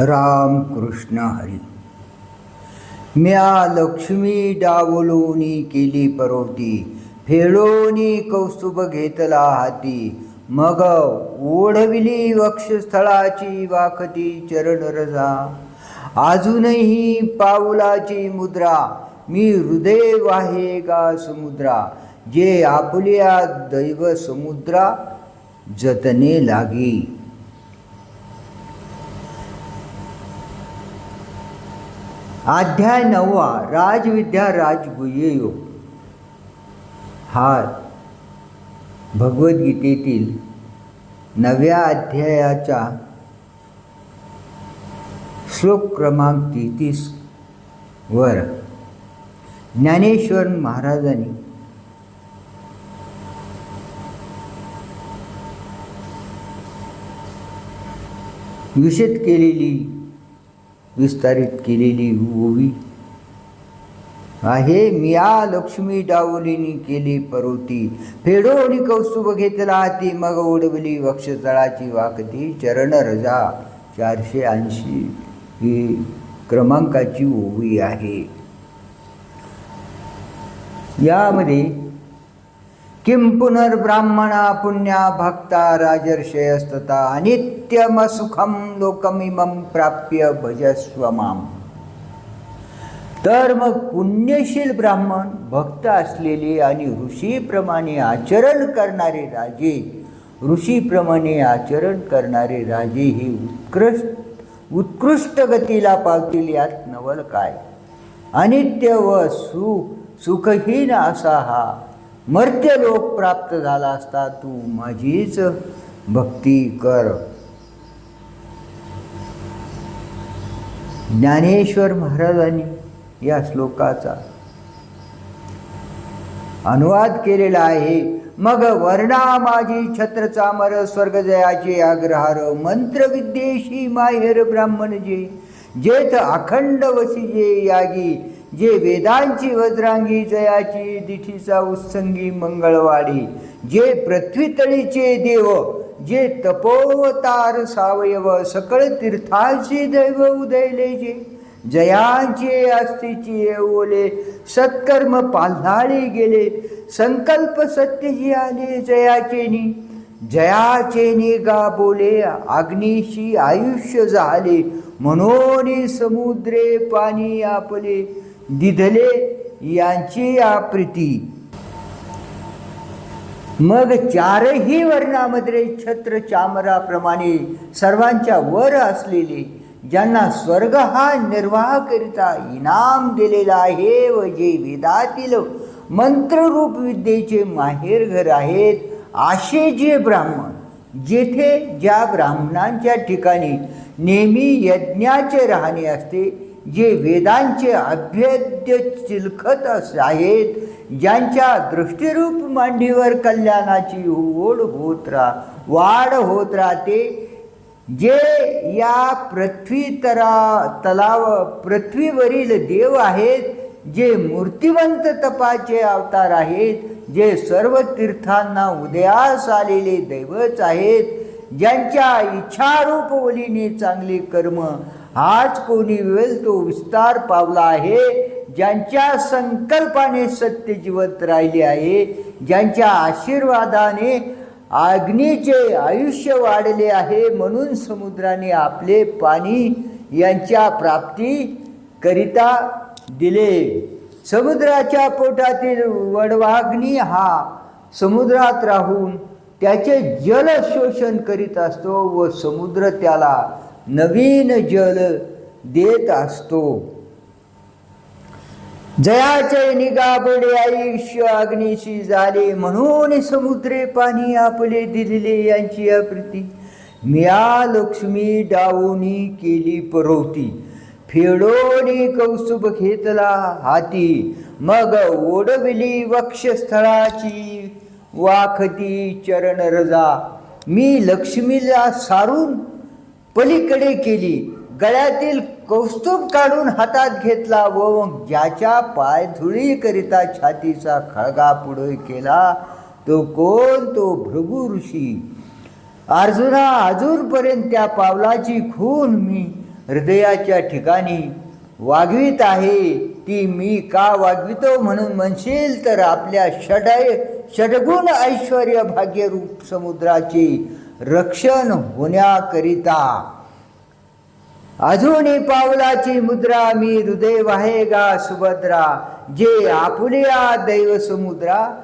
राम कृष्ण हरी. म्या लक्ष्मी डावलोनी केली परोती फेडोनी कौस्तुभ घेतला हाती. मग ओढविली वक्षस्थळाची वाकती चरण रजा. अजूनही पाऊलाची मुद्रा मी हृदय वाहे गा समुद्रा. जे आपल्या दैव समुद्रा जतने लागी. अध्याय नववा राजविद्या राजगुह्ययोग हा भगवद्गीतेतील नव्या अध्यायाचा श्लोक क्रमांक तेहतीस वर ज्ञानेश्वर महाराजांनी विषद केलेली विस्तारित केलेली ओवी आहे मिया लक्ष्मी डावलीनी केली परोती. फेडोनी कौस्तुभ घेतला हाती मग उडवली वक्षतळाची वाकती. चरण रजा चारशे ऐंशी ही क्रमांकाची ओवी आहे. यामध्ये किं पुनर्ब्राह्मणा पुण्या भक्ता राजर्षयस्तता अनित्यमसुखम लोकमिमं प्राप्य भजस्व माम. तर मग पुण्यशील ब्राह्मण भक्त असलेले आणि ऋषीप्रमाणे आचरण करणारे राजे ऋषीप्रमाणे आचरण करणारे राजे हे उत्कृष्ट उत्कृष्ट गतीला पावतील यात नवल काय? अनित्य व सु सुखहीन असा हा मर्त्यलोक प्राप्त झाला असता तू माझीच भक्ती कर. ज्ञानेश्वर महाराजांनी या श्लोकाचा अनुवाद केलेला आहे. मग वर्णा माझी छत्र चामर स्वर्ग जयाचे आग्रहार मंत्र विद्येशी माहेर ब्राह्मण जे जेथ अखंड वसिजे यागी जे वेदांची वज्रांगी जयाची दिठीचा उत्संगी मंगळवाडी. जे पृथ्वीतळीचे देव जे तपोवतार सावयव सकळ तीर्थाचे दैव उदयले जे. जयांचे अस्तीची ओले सत्कर्म पाल्हाळे गेले. संकल्प सत्यजी आले जयाचेनी. जयाचेनी गा बोले अग्निशी आयुष्य झाले. म्हणून समुद्रे पाणी आपले. दिधले यांची आप्रीती मग चारही वर्णामध्ये छत्र चामराप्रमाणे सर्वांच्या वर असलेले ज्यांना स्वर्ग हा निर्वाह करिता इनाम दिलेला आहे व जे वेदातील मंत्ररूप विद्येचे माहेरघर आहेत असे जे ब्राह्मण जेथे ज्या ब्राह्मणांच्या ठिकाणी नेहमी यज्ञाचे राहणे असते जे वेदांचे अभेद्य चिलखत अस आहेत ज्यांच्या दृष्टीरूप मांडीवर कल्याणाची ओढ होत रा वाढ होत राहते जे या पृथ्वी तरा तलाव पृथ्वीवरील देव आहेत जे मूर्तिवंत तपाचे अवतार आहेत जे सर्व तीर्थांना उदयास आलेले दैवच आहेत ज्यांच्या इच्छारूप ओलीने चांगले कर्म हाच कोणी वेळ तो विस्तार पावला आहे ज्यांच्या संकल्पाने सत्य जिवंत राहिले आहे ज्यांच्या आशीर्वादाने अग्नीचे आयुष्य वाढले आहे म्हणून समुद्राने आपले पाणी यांच्या प्राप्ती करिता दिले. समुद्राच्या पोटातील वडवाग्नी हा समुद्रात राहून त्याचे जल शोषण करीत असतो व समुद्र त्याला नवीन जल देत असतो. जयाचे निगाबडे आयुष्य अग्निशी झाले म्हणून समुद्रे पाणी आपले दिलेले यांची आकृती. मिया लक्ष्मी डावूनी केली परोती. फेडोनी कौस्तुभ घेतला हाती. मग ओढविली वक्षस्थळाची वाखती चरण रजा. मी लक्ष्मीला सारून पलीकडे केली. गळ्यातील कौस्तुभ काढून हातात घेतला व ज्याच्या ज्याच्या पायधुळीकरिता छातीचा खळगा पुढे केला तो कोण? तो भृगु ऋषी. अर्जुना अजूनपर्यंत त्या पावलाची खून मी हृदयाच्या ठिकाणी वागवीत आहे. ती मी का वागवितो म्हणून म्हणशील तर आपल्या षडय षडगुण ऐश्वर भाग्यरूप समुद्राचे रक्षण होण्याकरिता. अजूनही पावलाची मुद्रा मी हृदय वाहेगा सुभद्रा. जे आपुलिया दैव समुद्रा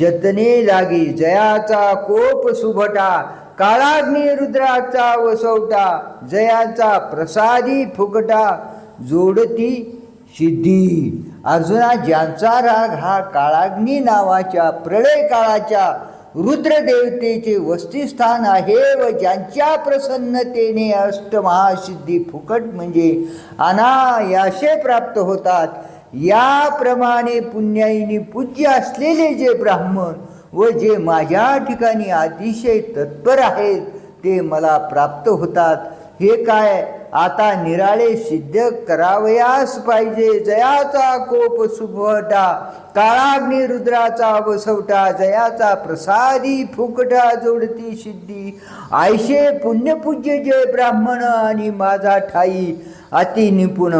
जतने लागी जयाचा कोप सुभटा काळाग्नी रुद्राचा वसवटा जयाचा प्रसादी फुकटा जोडती सिद्धी. अर्जुना ज्यांचा राग हा काळाग्नी नावाच्या प्रलय काळाच्या रुद्रदेवतेचे वस्तिस्थान आहे व ज्यांच्या प्रसन्नतेने अष्टमहासिद्धी फुकट म्हणजे अनायाशे प्राप्त होतात. याप्रमाणे पुण्याईनी पूज्य असलेले जे ब्राह्मण व जे माझ्या ठिकाणी अतिशय तत्पर आहेत ते मला प्राप्त होतात. हे काय? आता निराळे सिद्ध करावयास पाहिजे. जयाचा कोप सुभवटा काळाग्नी रुद्राचा वसवटा जयाचा प्रसादी फुकटा जोडती सिद्धी. आयशे पुण्यपूज्य जय ब्राह्मण आणि माझा ठाई अति निपुण.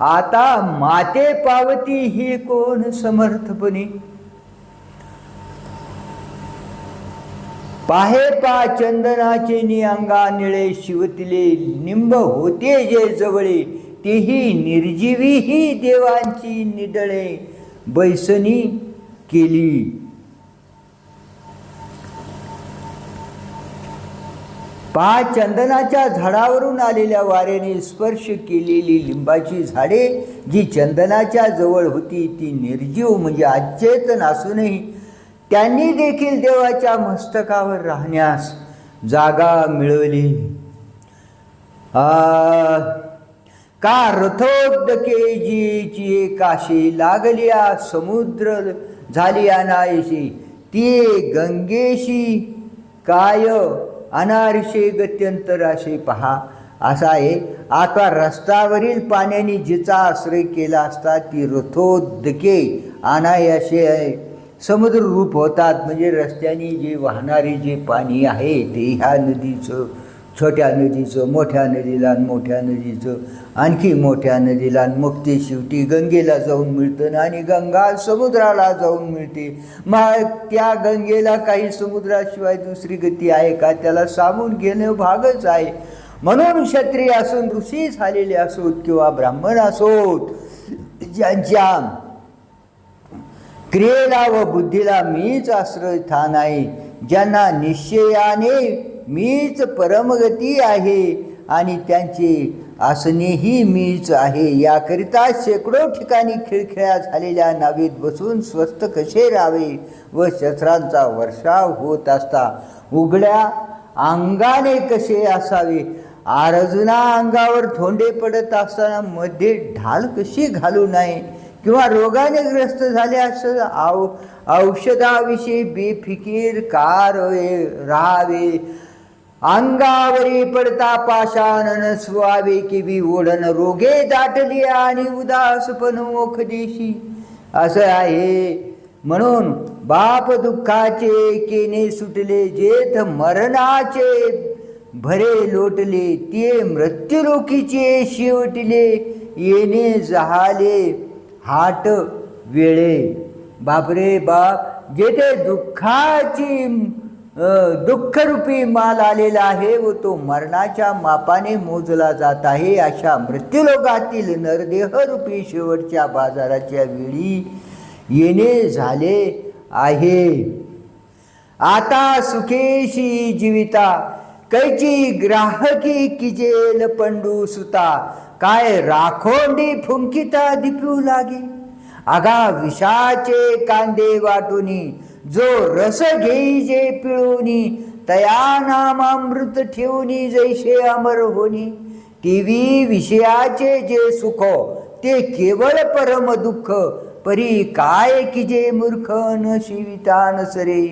आता माते पावती ही कोण समर्थपणे पाहे पा चंदनाचे निअंगा निळे शिवतिले निंब होते जे जवळे तेही निर्जीवी ही देवांची निडळे बैसनी केली. पहा चंदनाच्या झाडावरून आलेल्या वाऱ्याने स्पर्श केलेली लिंबाची झाडे जी चंदनाच्या जवळ होती ती निर्जीव म्हणजे अचेतन असूनही त्यांनी देखील देवाच्या मस्तकावर राहण्यास जागा मिळवली. का रथोदके जीची काशी लागलिया समुद्र झाली अनायशी ती गंगेशी काय अनारशे गत्यंतर असे पहा. असा आहे आता रस्त्यावरील पाण्याने जिचा आश्रय केला असता ती रथोदके अनायशी आहे. समुद्र रूप होतात म्हणजे रस्त्याने जे वाहणारे जे पाणी आहे ते ह्या नदीचं छोट्या नदीचं मोठ्या नदीला मोठ्या नदीचं आणखी मोठ्या नदीला मग ते शेवटी गंगेला जाऊन मिळतं आणि गंगा समुद्राला जाऊन मिळते. मग त्या गंगेला काही समुद्राशिवाय दुसरी गती आहे का? त्याला सामून घेणं भागच आहे. म्हणून क्षत्रिय असून ऋषी झालेले असोत किंवा ब्राह्मण असोत ज्यांच्या क्रियेला व बुद्धीला मीच आश्रयस्थान आहे ज्यांना निश्चयाने मीच परमगती आहे आणि त्यांचे आसनेही मीच आहे. याकरिता शेकडो ठिकाणी खिळखिळ्या झालेल्या नावेत बसून स्वस्त कसे राहावे व शस्त्रांचा वर्षाव होत असता. उघड्या अंगाने कसे असावे? अर्जुना अंगावर थोंडे पडत असताना मध्ये ढाल कशी घालू नये? किंवा रोगाने ग्रस्त झाले असं औ औषधाविषयी बेफिकीर कारवे राहावे. अंगावरी पडता पाषाणन स्वावे किवी ओढण रोगे दाटली आणि उदासपण मोख देशी असं आहे. म्हणून बाप दुःखाचे केने सुटले जेथ मरणाचे भरे लोटले ते मृत्युलोकीचे शेवटले येणे झाले हाट वेळे. बापरे बाप जेथे दुःखाची दुःखरूपी माल आलेला आहे व तो मरणाच्या मापाने मोजला जात आहे अशा मृत्यूलोकातील नरदेहरूपी शेवटच्या बाजाराच्या वेळी येणे झाले आहे. आता सुखेशी जीविता कैची ग्राहकी किजेल पंडू सुता काय राखोंडी फुंकिता दिपू लागे? आगा विषाचे कांदे वाटुनी जो रस घेई जे पिळूनी तया नामामृत ठेवणी जैसे अमर होनी. टीव्ही विषयाचे जे सुख ते केवळ परम दुःख परी काय की जे मूर्ख न शिविता नसरे?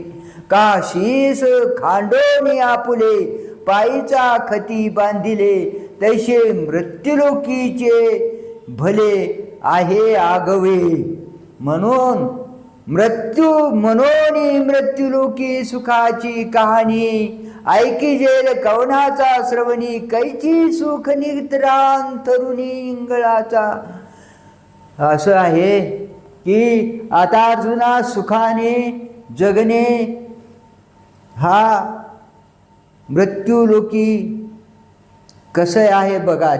का शीस खांडोनी आपुले पायीचा खती बांधिले तैसे मृत्युलोकीचे भले आहे आगवे. म्हणून मृत्यू मनोनी मृत्यूलोकी सुखाची कहाणी ऐकी जेल कवनाचा श्रवणी कैची सुख नित्रान तरुणी इंगळाचा. असं आहे की आता अर्जुना सुखाने जगणे हा मृत्यूलोकी कसं आहे बघा.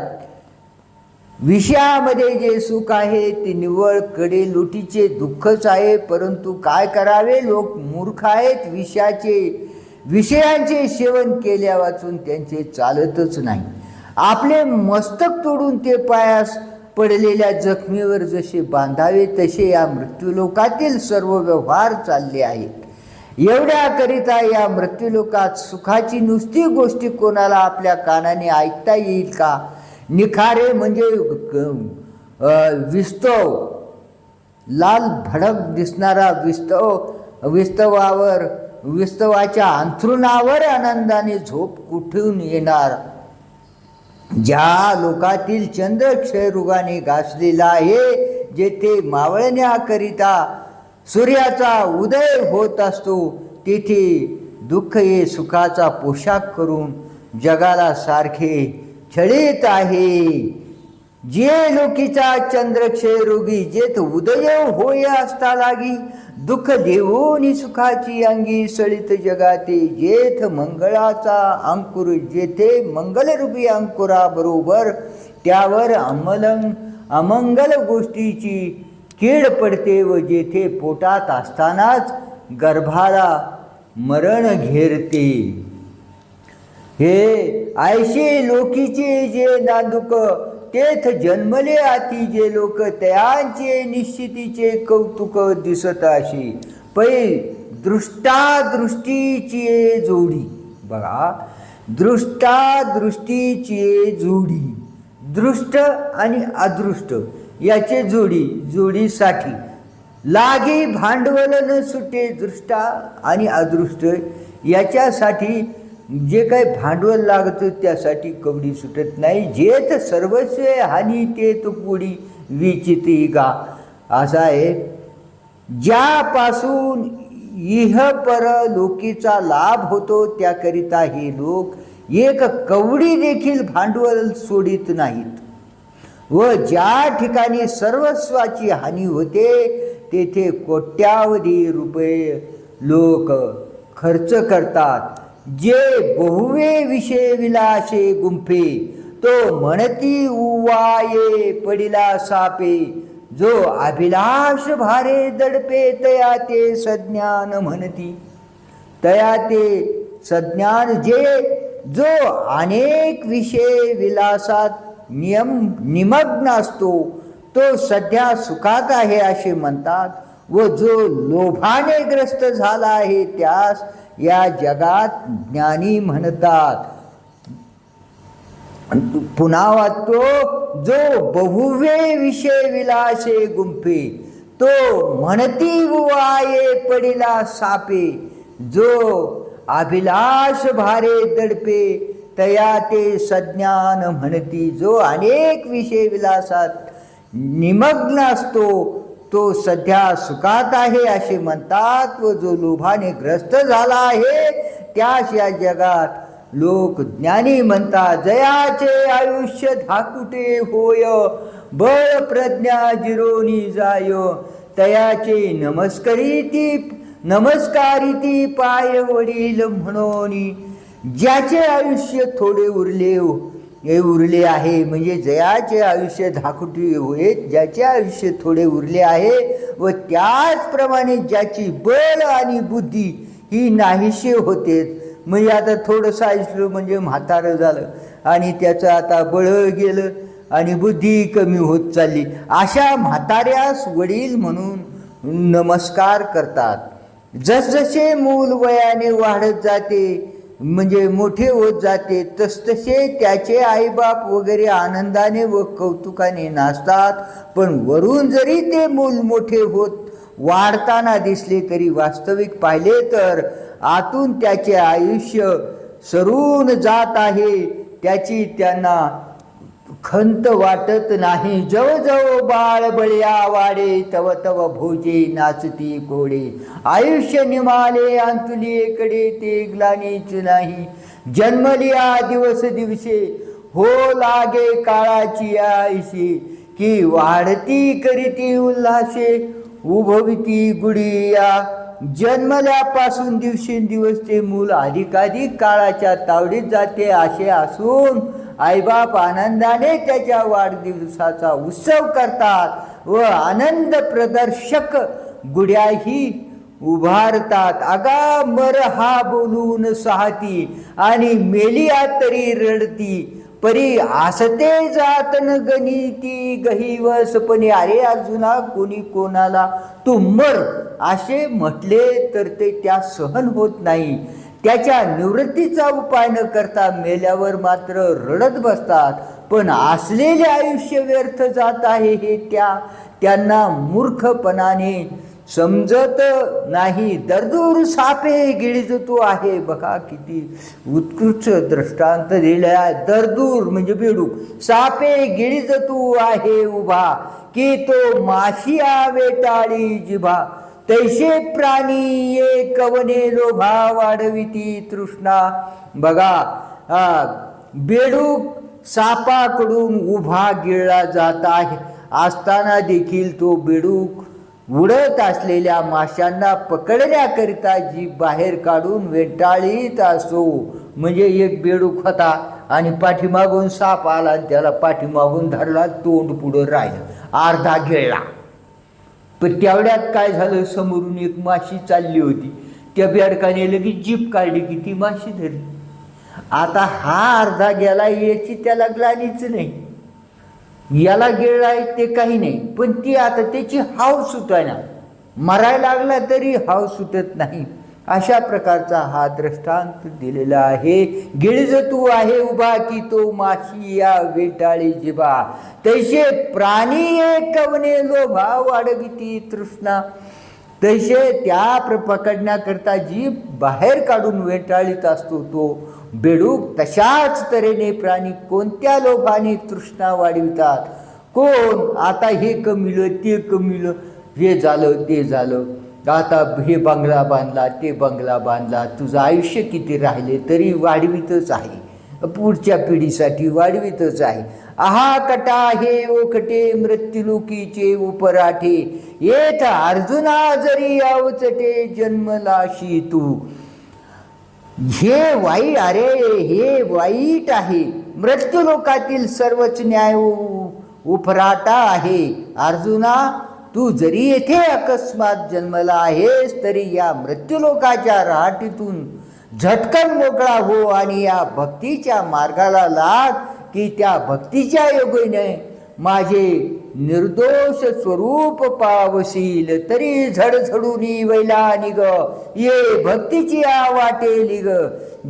विषयामध्ये जे सुख आहे ते निवळकडे लुटीचे दुःखच आहे परंतु काय करावे? लोक मूर्ख आहेत. विषयाचे विषयांचे सेवन केल्या वाचून त्यांचे चालतच नाही. आपले मस्तक तोडून ते पायास पडलेल्या जखमीवर जसे बांधावे तसे या मृत्यूलोकातील सर्व व्यवहार चालले आहेत. एवढ्याकरिता या मृत्यूलोकात सुखाची नुसती गोष्टी कोणाला आपल्या कानाने ऐकता येईल का? निखारे म्हणजे विस्तव लाल भडक दिसणारा विस्तव विस्तवावर विस्तवाच्या अंथरुणावर आनंदाने झोप कुठून येणार? ज्या लोकातील चंद्र क्षयरोगाने घासलेला आहे जेथे मावळण्याकरिता सूर्याचा उदय होत असतो. तेथे दुःख हे सुखाचा पोशाख करून जगाला सारखे छळीत आहे. जे लोकीचा चंद्रक्षय रोगी जेथ उदय होय असता लागी दुःख देऊन सुखाची अंगी सळित जगाते. जेथ मंगळाचा अंकुर जेथे मंगलरूपी अंकुराबरोबर त्यावर अमलंग अमंगल गोष्टीची कीड पडते व जेथे पोटात असतानाच गर्भाला मरण घेरते. हे आयशे लोकीचे जे नांदुक तेथ जन्मले आती जे लोक त्यांचे निश्चितीचे कौतुक दिसत अशी पै दृष्टा दृष्टीची जोडी. बघा दृष्टा दृष्टीची जोडी. दृष्ट आणि अदृष्ट. याचे जोडी जोडीसाठी. लागी भांडवल न सुटे दृष्टा आणि अदृष्ट याच्यासाठी जे काही भांडवल लागतं त्यासाठी कवडी सुटत नाही. जेत सर्वस्व हानी ते तो पुढी विचिती गा. असा आहे. ज्यापासून इह पर लोकीचा लाभ होतो त्याकरिता हे लोक एक कवडी देखील भांडवल सोडित नाहीत. व ज्या ठिकाणी सर्वस्वाची हानी होते तेथे कोट्यावधी रुपये लोक खर्च करतात. जे बहुवे विषय विलासे गुंफे तो म्हणती उवाये पडिला सापे. जो अभिलाष भारे दडपे तया ते सज्ञान म्हणती. तया ते सज्ञान जे जो अनेक विषय विलासात नियम निमग्न असतो. तो सध्या सुखात आहे असे म्हणतात व जो लोभाने ग्रस्त झाला आहे त्यास या जगात ज्ञानी म्हणतात. पुन्हा वाटतो जो बहुवे विषय विलासे गुंफे तो म्हणती वाये पडिला सापे जो अभिलाष भारे दडपे तया ते सज्ञान म्हणती जो अनेक विषय विलासात निमग्न असतो तो सध्या सुखात आहे असे म्हणतात व जो लोभाने ग्रस्त झाला आहे त्यास या जगात लोक ज्ञानी म्हणतात जयाचे आयुष्य धाकुटे होय बळ प्रज्ञा जिरोनी जाय तयाचे नमस्करी ती नमस्कारिती पाय वडील म्हणून ज्याचे आयुष्य थोडे उरले हो, हे उरले आहे म्हणजे जयाचे आयुष्य धाकुटी होईत ज्याचे आयुष्य थोडे उरले आहे व त्याचप्रमाणे ज्याची बल आणि बुद्धी ही नाहीशी होते. म्हणजे आता थोडंसं आयुष्य म्हणजे म्हातारं झालं आणि त्याचं आता बळ गेलं आणि बुद्धी कमी होत चालली. अशा म्हाताऱ्यास वडील म्हणून नमस्कार करतात. जसजसे मूल वयाने वाढत जाते म्हणजे मोठे होत जाते. तसतसे त्याचे आईबाप वगैरे आनंदाने व कौतुकाने नाचतात. पण वरून जरी ते मूल मोठे होत वाढताना दिसले तरी वास्तविक पाहिले तर आतून त्याचे आयुष्य सरून जात आहे. त्याची त्यांना खंत वाटत नाही. जव जव बाळ बळ्या वाडे तव तव भोजे नाचती कोडे. आयुष्य निमाले अंतुलीकडे ते ग्लानीच नाही. जन्मलिया दिवस दिवसे हो लागे काळाची आयशी की वाढती करीती उल्हासे उभविती गुडिया. जन्मल्यापासून दिवसेंदिवस ते मूल अधिकाधिक काळाच्या तावडीत जाते असे असून आईबाप आनंदाने त्याच्या वाढदिवसाचा उत्सव करतात व आनंद प्रदर्शक गुड्याही उभारतात. अगा मर हा बोलून साहती आणि मेलिया तरी रडती. परी आसते जात न गणिती गहिवसपणे अरे अर्जुना कोणी कोणाला तू मर असे म्हटले तर ते त्या सहन होत नाही. त्याच्या निवृत्तीचा उपाय न करता मेल्यावर मात्र रडत बसतात. पण असलेले आयुष्य व्यर्थ जात आहे हे त्या त्यांना मूर्खपणाने समजत नाही. दरदूर सापे गिळीज तो आहे. बघा किती उत्कृष्ट दृष्टांत दिले आहे. दरदूर म्हणजे बेडूक सापे गिळीज तू आहे उभा. की तो माशिया वेटाळी जिभा. तैसे प्राणी ये कवने लोभा वाढविती तृष्णा. बघा बेडूक सापाकडून उभा गिळला जात आहे. असताना देखील तो बेडूक उडत असलेल्या माशांना पकडण्याकरिता जी बाहेर काढून वेटाळीत असो. म्हणजे एक बेडूक होता आणि पाठीमागून साप आला आणि त्याला पाठीमागून धरला तोंड पुढं राहिलं. अर्धा गिळला. पण तेवढ्यात काय झालं? समोरून एक माशी चालली होती. त्या बेडकाने लगेच जीप काढली की ती माशी धरली. आता हा अर्धा गेला याची त्याला ग्लानीच नाही. याला गिळलाय ते काही नाही. पण ती आता त्याची हाव सुटायना मरायला लागला तरी हाव सुटत नाही. अशा प्रकारचा हा दृष्टांत दिलेला आहे. गिळज तू आहे उभा की तो माशी या वेटाळी जिबा. तैसे प्राणी कवने लोभा वाढविती तृष्णा. तैसे त्या प्र पकडण्याकरता जी बाहेर काढून वेटाळीत असतो तो. बेडूक तशाच तऱ्हेने प्राणी कोणत्या लोभाने तृष्णा वाढवितात? कोण? आता हे कमिलं ते कमिलं हे झालं ते झालं. आता हे बंगला बांधला ते बंगला बांधला. तुझं आयुष्य किती राहिले तरी वाढवितच आहे. पुढच्या पिढीसाठी वाढवितच आहे. आहा कटा हे ओकटे मृत्युलोकीचे उपराठे. येत अर्जुना जरी अवचटे जन्मलाशी तू. हे वाईट अरे हे वाईट आहे. मृत्यूलोकातील सर्वच न्याय उ- उपराटा आहे. अर्जुना तू जरी येथे अकस्मात जन्मला आहेस तरी या मृत्यूलोकाच्या राहाटीतून झटकन मोकळा हो आणि या भक्तीच्या मार्गाला लाग की त्या भक्तीच्या योगीने माझे निर्दोष स्वरूप पावशील तरी झडझडून वैला निग ये भक्तीची आ वाटेली ग.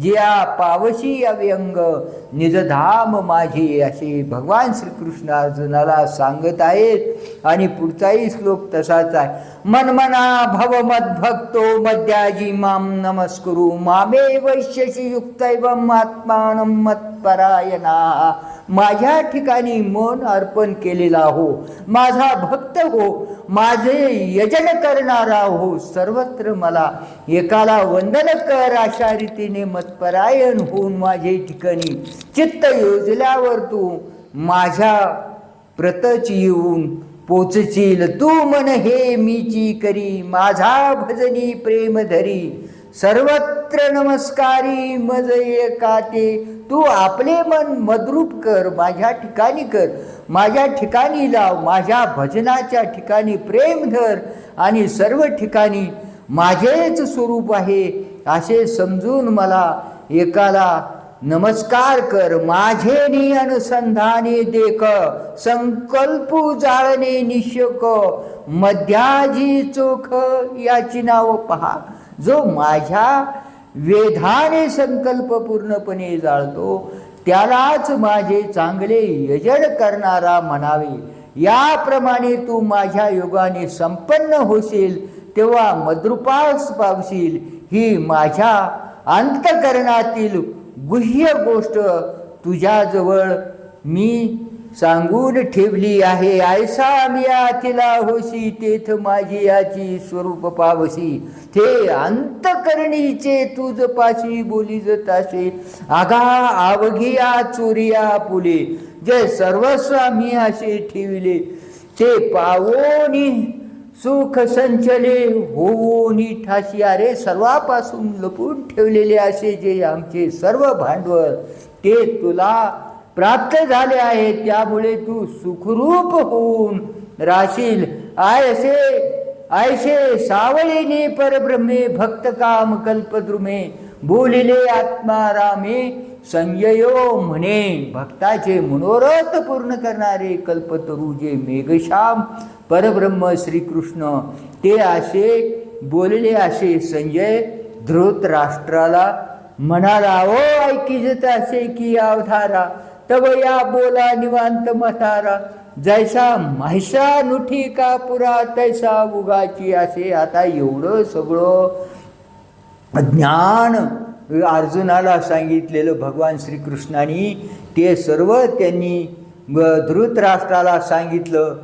जिया पावशी अव्यंग. निजधाम माझे असे भगवान श्रीकृष्ण अर्जुनाला सांगत आहेत आणि पुढचाही श्लोक तसाच आहे. मनमना भव मद्भक्तो मद्याजी माम नमस्कुरु. मामे वैश्यशी युक्त आत्मान मत्परायणा. माझ्या ठिकाणी मन अर्पण केलेला हो. माझा भक्त हो माझे यजन करणारा हो सर्वत्र मला एकाला वंदन कर अशा रीतीने मत्परायण होऊन माझे ठिकाणी चित्त योजल्यावर तू माझ्या प्रतच येऊन पोचशील. तू मन हे मीची करी माझा भजनी प्रेम धरी सर्वत्र नमस्कारी मज एकाते तू आपले मन मद्रूप कर माझ्या ठिकाणी कर. माझ्या ठिकाणी लाव माझ्या भजनाच्या ठिकाणी प्रेम धर. आणि सर्व ठिकाणी माझेच स्वरूप आहे असे समजून मला एकाला नमस्कार कर. माझे नि अनुसंधाने देख संकल्प जाळणे निशक. मध्याजी चोख याची नाव पहा. जो माझ्या वेधाने संकल्प पूर्णपणे जाळतो त्यालाच माझे चांगले यजन करणारा म्हणावे. याप्रमाणे तू माझ्या योगाने संपन्न होशील तेव्हा मद्रुपास पावशील. ही माझ्या अंतकरणातील गुह्य गोष्ट तुझ्याजवळ मी सांगून ठेवली आहे. आयसा मिया तिला होशी तेथ माझी याची स्वरूप पावशी. ते अंतकरणीचे तुझ पाशी बोली जताशे. आगा आवघिया चोरिया पुले जे सर्वस्व मी असे ठेविले. ते पावोनी सुख संचले होऊनी ठाशी. अरे सर्वापासून लपून ठेवलेले असे जे आमचे सर्व भांडवल ते तुला प्राप्त झाले आहे त्यामुळे तू सुखरूप होऊन राशील. आयसे आयसे सावळीने परब्रह्मे भक्त काम कल्पद्रुमे बोलिले आत्मारामे संजयो म्हणे. भक्ताचे मनोरथ पूर्ण करणारे कल्पतरू जे मेघश्याम परब्रह्म श्रीकृष्ण. ते असे बोलले असे संजय धृतराष्ट्राला म्हणाला ओ ऐकी असे की अवधारा तव या बोला निवांत मथारा जैसा म्हैसा नुठी का पुरा तैसा उगाची असे. आता एवढं सगळं ज्ञान अर्जुनाला सांगितलेलं भगवान श्रीकृष्णाने ते सर्व त्यांनी धृतराष्ट्राला सांगितलं.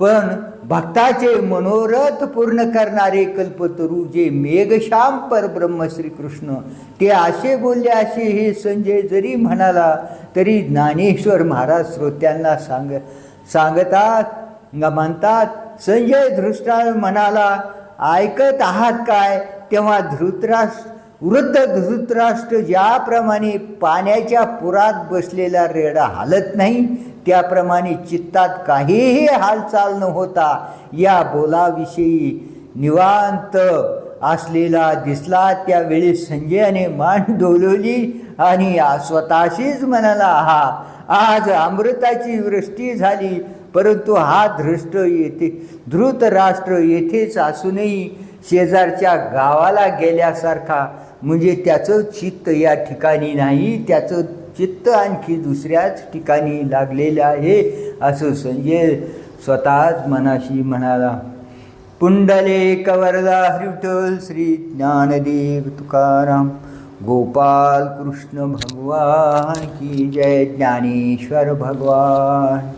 पण भक्ताचे मनोरथ पूर्ण करणारे कल्पतरू जे मेघश्याम परब्रह्म श्रीकृष्ण ते असे बोलले असे हे संजय जरी म्हणाला तरी ज्ञानेश्वर महाराज श्रोत्यांना सांग सांगतात न म्हणतात संजय धृष्टाळ म्हणाला ऐकत आहात काय? तेव्हा धृतराष्ट्र वृद्ध धृतराष्ट्र ज्याप्रमाणे पाण्याच्या पुरात बसलेला रेडा हालत नाही त्याप्रमाणे चित्तात काहीही हालचाल न होता या बोलाविषयी निवांत असलेला दिसला. त्यावेळी संजयाने मान डोलवली आणि स्वतःशीच म्हणाला हा आज अमृताची वृष्टी झाली परंतु हा धृष्ट येथे धृतराष्ट्र येथेच असूनही शेजारच्या गावाला गेल्यासारखा म्हणजे त्याचं चित्त या ठिकाणी नाही त्याचं चित्त आणखी दुसऱ्याच ठिकाणी लागलेलं आहे असं संजय स्वतःच मनाशी म्हणाला. पुंडले कवरदा हरिठल श्री ज्ञानदेव तुकाराम गोपाल कृष्ण भगवान की जय ज्ञानेश्वर भगवान.